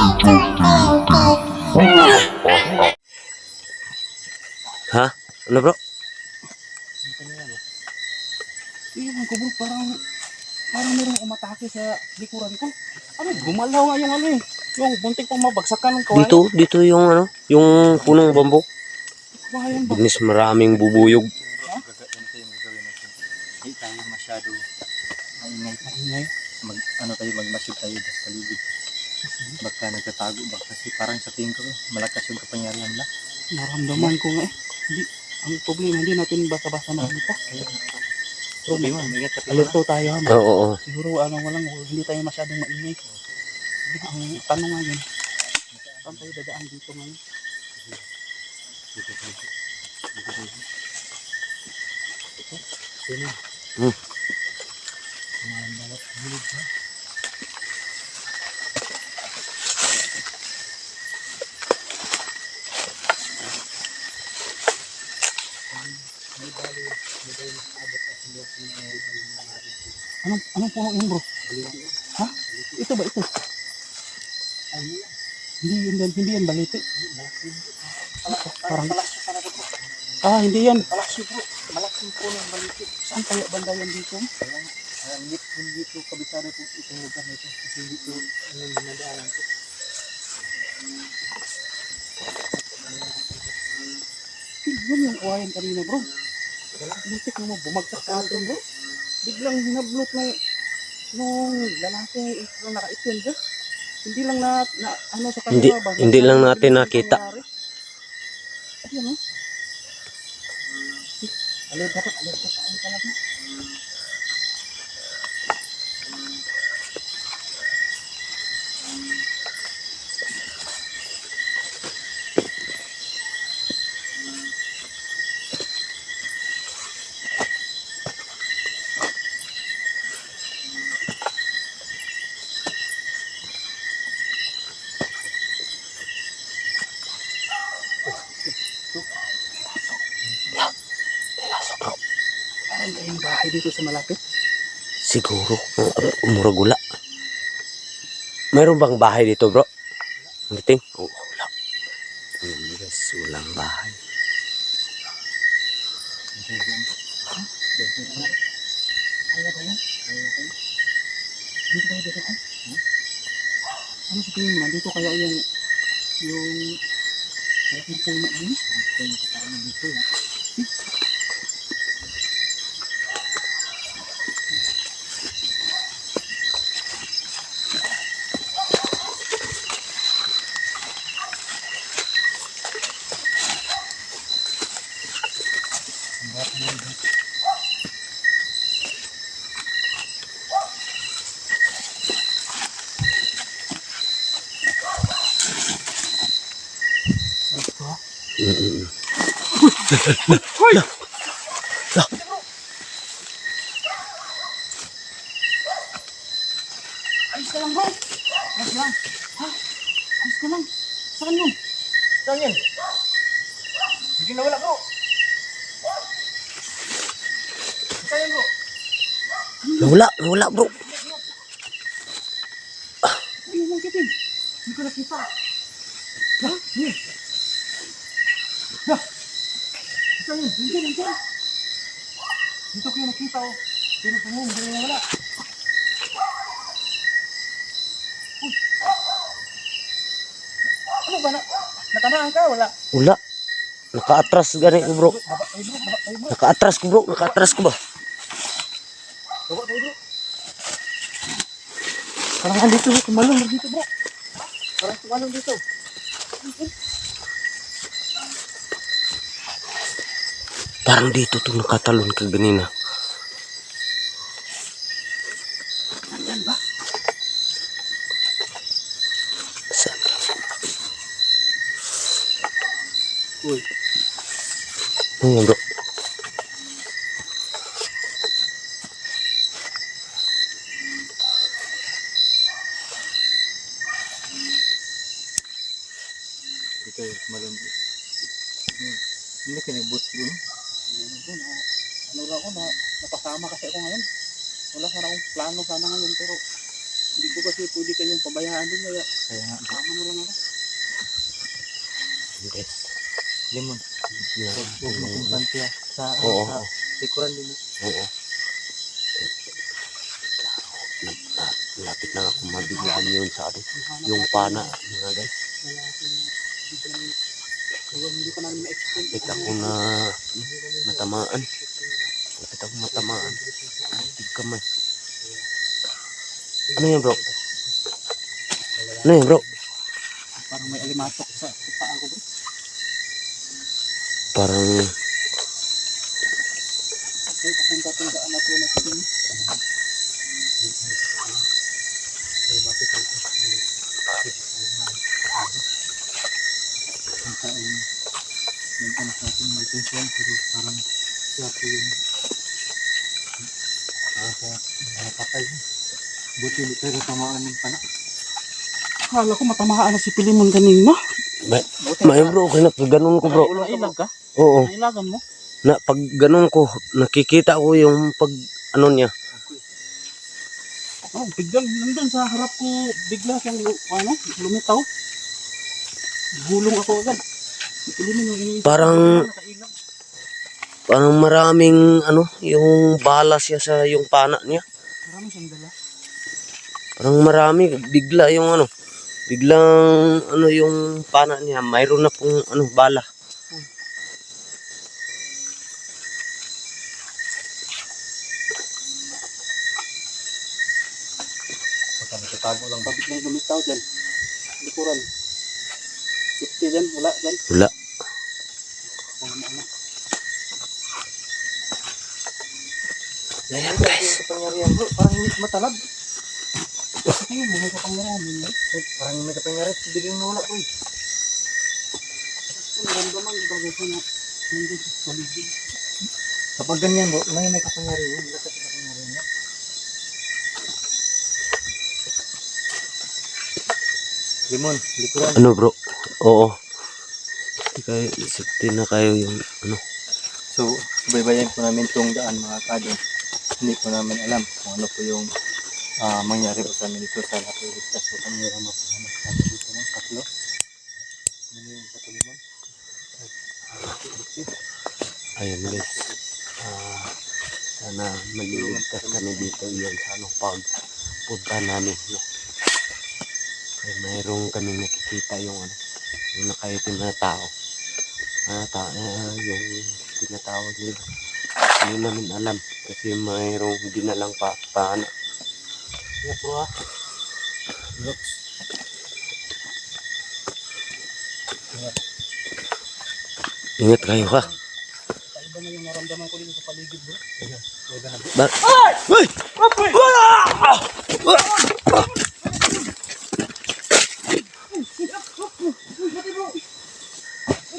Ha? Ano bro? Iwan ko bro, parang parang merong umatake sa likuran ko. Ano, gumalaw nga yung ano eh. Yung buntik pang mabagsakan ng kawayan. Dito, dito yung ano, yung punong bambok. Kawayan ba? Binis maraming bubuyog. Natin. Hindi tayo masyado maingay. Maingay. Mag, ano tayo, magmasyog tayo sa paligid. Baka nagtatago ba? Kasi parang sa tingin ko, malakas yung kapangyarihan nila. Naramdaman ko nga eh. Hindi, ang problema, hindi natin. Pero may Ingat ka alerto tayo ha. Oo, oo. Siguro ano walang hindi tayo masyadong maingay. Ang tanong nga yun, saan tayo dadaan dito ngayon? Hmm. Anong, anong puno yun bro? Ha? Ito ba ito? Hindi yun yan, hindi yan ah hindi yan. Palasyo bro, ng baliti. Saan banda yan dito? Kabisado itong lugar. Kasi dito, ano yung bro. Muntik mo bumagsak sa atin bro. Biglang hinablot ng nung lalaki yung nakaitim bro. Hindi lang na, na ano sa kanila. Hindi- bago- hindi lang natin nakita. nangyari. Ayan o. Alert dapat, alert ka tayo talaga. Meron kayong bahay dito sa malapit? Siguro. Umuragula. Mayroon bang bahay dito bro? Ngiting? Oo, wala. Hmm, guys, walang bahay. Kaya ba yan? Kaya ba yan? Dito tayo, dito tayo. Ano sa tingin mo? Nandito kaya yung yung malaking puno yun? Kung parang dito, ya. Ayos ka lang bro! Ayos! Ha? Ayos ka lang! Saan yun? Saan? Hindi nawala bro. Saan yan bro? Wala, wala bro. Ayun lang kitin! Hindi ko nakita! Ha? Hindi! Ha? Saan yun? Hindi, hindi! Dito ko yung nakita oh! Pero sa mo, hindi na wala! Uy! Ano ba na? Natamaan ka? Wala? Wala. Naka-atras gani ko bro. Baba tayo bro! Baba tayo bro! Naka-atras ko bro. Naka-atras ko ba? Baba tayo bro! Parang andito bro! Tumalong bro dito bro! Parang tumalong dito! Parang dito to nakatalon ka ganina. Nandyan ba? Saan? Uy. Ano? Plano sana ngayon pero hindi ko kasi pwede kayong pabayaan din kaya Kaya nga, tama na lang ako. Yes. Limon. Yeah. Huwag siya sa, Oo. sa likuran din. Oo. Nag- Lapit na ako mabiglaan yun sa atin. Yung pana, mga guys. Ako. Lapit ako na matamaan. Lapit ako matamaan. Tig kamay. Ano yan bro? Ano yan bro? Parang may alimatok sa paa ko bro. Parang Ay, papunta-puntaan na po na sa din. Ang taong nagkanak natin may tension pero parang siya po yung ah, nakapatay. Buti hindi tayo tamaan ng panak. Akala ko matamaan na si Pilimon kanina. may, may bro, okay na pag ganun ko bro. Nailag ka? Oo. Nailagan mo? Na pag ganun ko, nakikita ko yung pag ano niya. Oh, biglang nandun sa harap ko, bigla siyang ano, lumitaw. Gulong ako agad. Si Pilimon yung iniisip. Parang-. Parang maraming ano, yung bala siya sa yung pana niya. Marami siyang dala. Parang marami, bigla yung ano, biglang ano yung pana niya, mayroon na pong ano, bala. Nakitago lang ba? Pabiglang lumitaw dyan. Likuran. Fifty dyan, wala dyan. Wala. Ayan guys. Parang matalab. Ayun, buhay kapangyarihan. Eh, parang may kapangyarihan, biglang nawala ko eh. Kung naramdaman ko talaga na nandun sa paligid. Kapag ganyan bro, may may kapangyarihan, lakas ng kapangyarihan niya. Limon, likuran. Ano bro? Oo. Hindi kayo, isipin na kayo yung ano. So, baybayin po namin itong daan mga kadon. Hindi po namin alam kung ano po yung ah, mangyari po sa amin dito sa lahat ng ligtas po kami yung mapahamak sa amin dito ng tatlo. Ano yung katulimon? Ayun guys. Ah, sana maliligtas kami dito yan sa ano pag punta namin. No? Kaya mayroong kami nakikita yung ano, yung nakaitim na tao. Ah, ta ah, yung tinatawag nila. Hindi namin alam kasi mayroong dinalang pa paana. Yeah, bro ah. Looks. Ingat kayo ha. Iba na yung naramdaman ko dito sa paligid bro. Ba- Uy!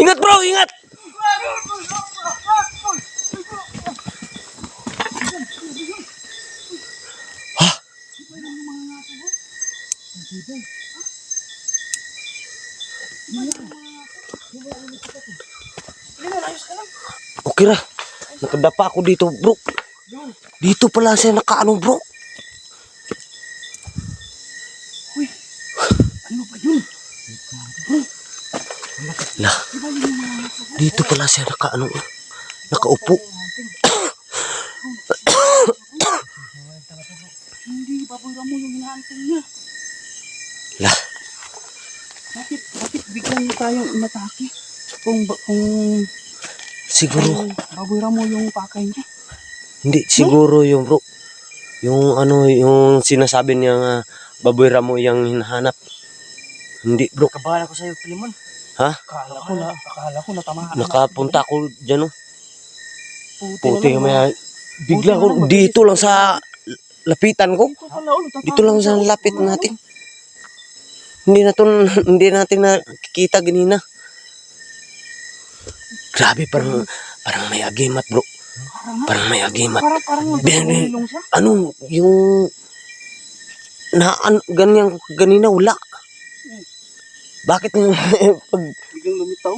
Ingat bro, ingat! Okay ra. Nakadapa ako dito, bro. Dito pala siya nakaano, bro. Ano ba yun? Lah. Dito pala siya nakaano. Nakaupo. Hindi, babura mo yung hinahantong niya. Lah. Bakit, bakit biglang tayong inatake? Kung, kung, Siguro, kung babura mo yung pakay niya. hindi siguro yung bro. Yung ano, yung sinasabi niya nga baboy ramo yung hinahanap. Hindi bro. Kabahan ako sa'yo, Pilimon. Ha? Akala ko na, akala ko natamaan. Nakapunta ako dyan oh. Puti, Puti na ah. Bigla ko dito lang sa lapitan ko. Dito lang sa lapit natin. Hindi na to, hindi natin nakikita ganina. Grabe, parang, parang may agimat, bro. Parang may agimat. Parang, parang. Ano, yung... Na, an, ganyan, ganina, wala. Bakit yung pag Biglang lumitaw.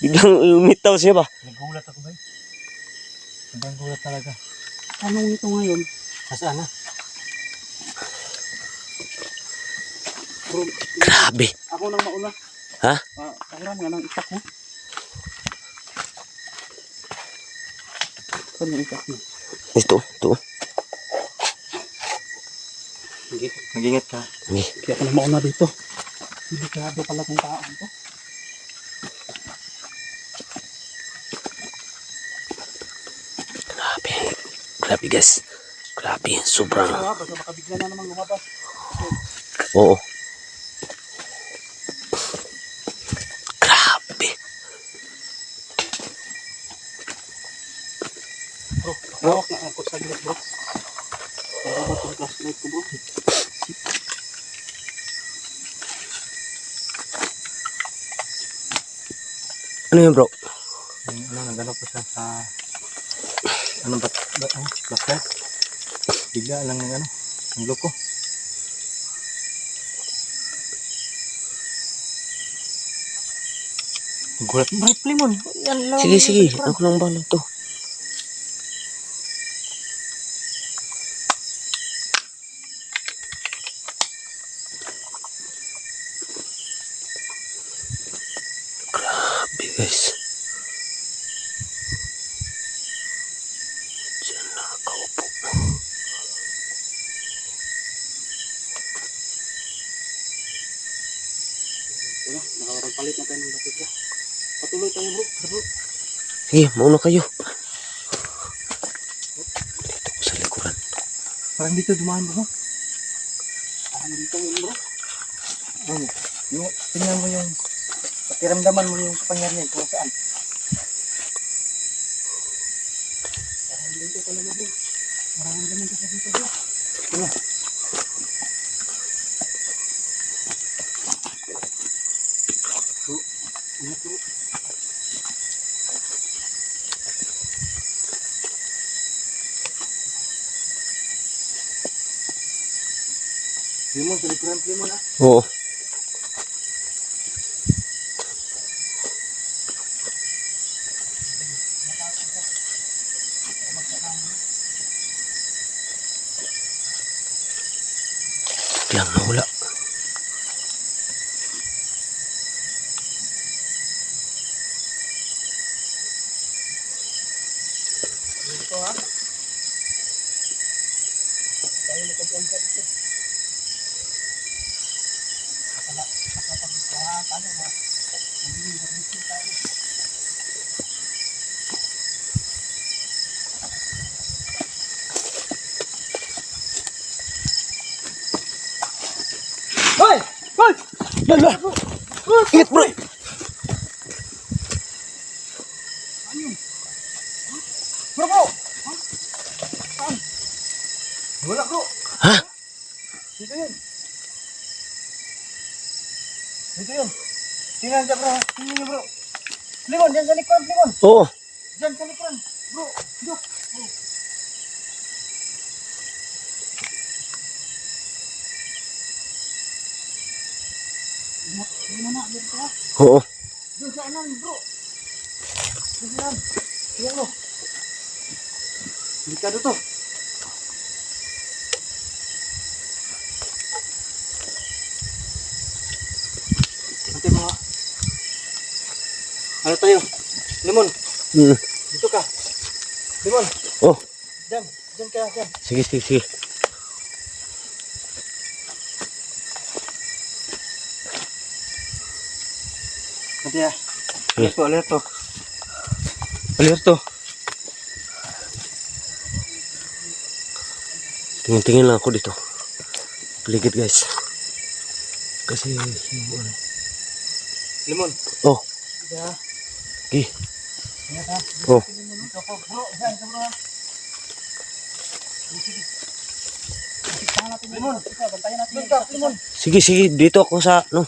biglang lumitaw siya ba? Nagulat ako ba? Sobrang gulat talaga. Anong ito ngayon? Nasaan na? Bro, Grabe. ako nang mauna. Ha? Ah, pahiram nga ng itak mo. Saan yung itak mo? Ito, ito. Hindi. Mag-ingat ka. Hindi. Kaya ako nang mauna dito. Delikado pala kung taon to. Grabe. Grabe, guys. Grabe. Sobrang... Basta baka bigla na naman lumabas. Oo. Bro, hawak na ako sa bro. Nababot yung flashlight ko bro. Ano yun, bro? Ano, nagano po siya sa... Ano ba? ba ano? Bakit? Bigla lang ng ano. Ang loko. Gulat mo. Brief lemon. Yan lang. Sige, sige. Ako lang ba to? Guys. Diyan nakakaupo. Ano, nakapagpalit na tayo ng baterya. Patuloy tayo bro. Bro. Sige, mauna kayo. Dito ko sa likuran. Parang dito dumaan bro. Parang dito yun bro. Ano? Yung, tingnan mo yung... Pakiramdaman mo yung kapangyarihan kung saan. Parang dito talaga bro. Maraming ganun kasi dito bro. Ano? Bro, ingat bro. Limon, sa likuran limon ah. Oo. Nawala. Dito ha. Tayo na pag-enter dito. Akala, nakapag ah, ano ba? Magiging barbecue tayo. Hoy! Hoy! Lala! Ingat bro! Bro, bro! Ha? Saan? Wala bro. Ha? Dito yun. Dito yun. Tingnan dyan bro. Tingnan niyo bro. Limon, dyan sa likod, limon. Oo. Dyan sa likod. Bro. Bro. Ka. Oo. Doon sa anan, bro. Doon sa anan. Tingnan mo. Delikado to. Ano tayo? Limon, Mm. dito ka. Limon, Oh. dyan. Dyan ka, dyan. Sige, sige, sige. Nanti ya. Eh. Alerto, alerto. Alerto. Tingin-tingin lang ako dito. Paligid guys. Kasi. Limon. Oh, Ya. Okay. Oh. Sige, sige. Dito ako sa, no.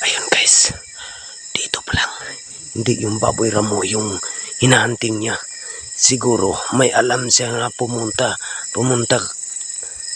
Ayun guys. Dito pa lang. Hindi yung baboy ramo yung hinahanting niya. Siguro may alam siya na pumunta. Pumunta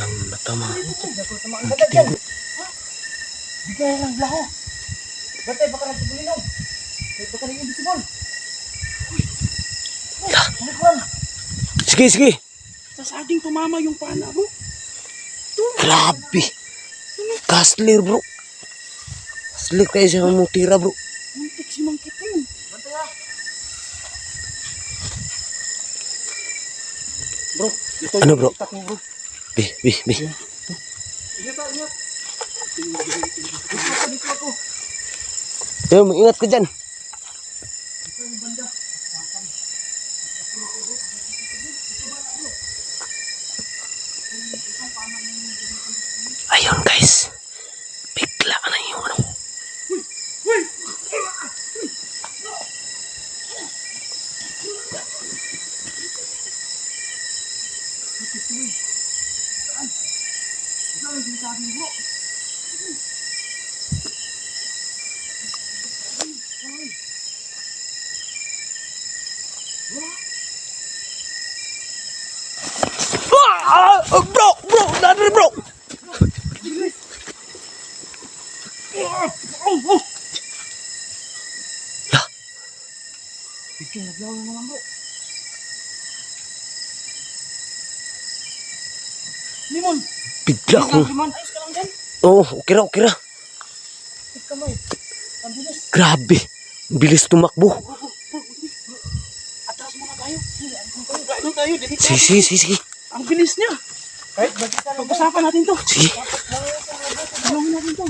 Biglang natama. Ang dyan. Ha? Bigay lang laho. Batay baka nang tubulinom. Baka nang invisible. Lah! Ano ko lang? Sige, sige! Sa saging tumama yung pana mo. Grabe! Kaslir bro! Kaslir kayo siya mamutira bro. Muntik si Mang Kiting. Ah. Bro, ito Ano, bro? itak mo bro. Bi, bi, bi. Ah, ingat. Yo, ingat ka dyan. Ayun guys. Bigla na yung ano. Uy! Saan ang sinasabi mo? Ah! ah, bro! Bro! Nadali bro! Oh, oh! Lah! Bigyan, naglaw na naman bro. Limon! Bigla akong... Limon! Ayos ka lang dyan. Oo, oh, okay ra, okay ra. Ikaw kamay. Ang bilis. Grabe. Bilis tumakbo. Atras muna tayo. Ano tayo? Gano tayo? Dito. Sige, sige, sige, sige. Ang bilis niya. Kahit pag-usapan natin to. Sige. Tulungin natin to.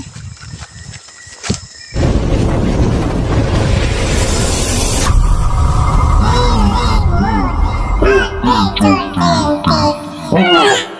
Oh,